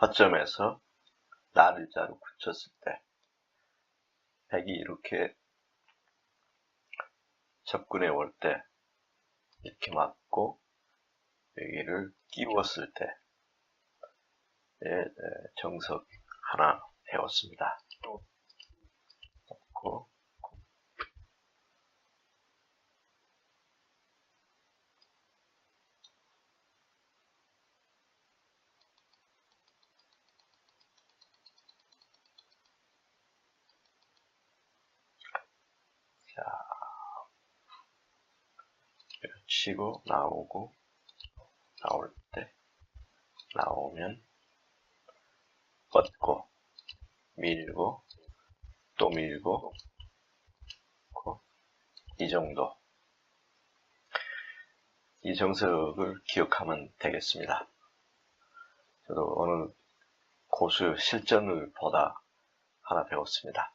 허점에서 나를 자로 붙였을 때 백이 이렇게 접근해 올 때 이렇게 맞고 여기를 끼웠을 때의 정석 하나 배웠습니다. 넣고 자, 치고 나오고 나올 때 나오면 뻗고 밀고 또 밀고 이 정도 이 정석을 기억하면 되겠습니다. 저도 오늘 고수 실전을 보다 하나 배웠습니다.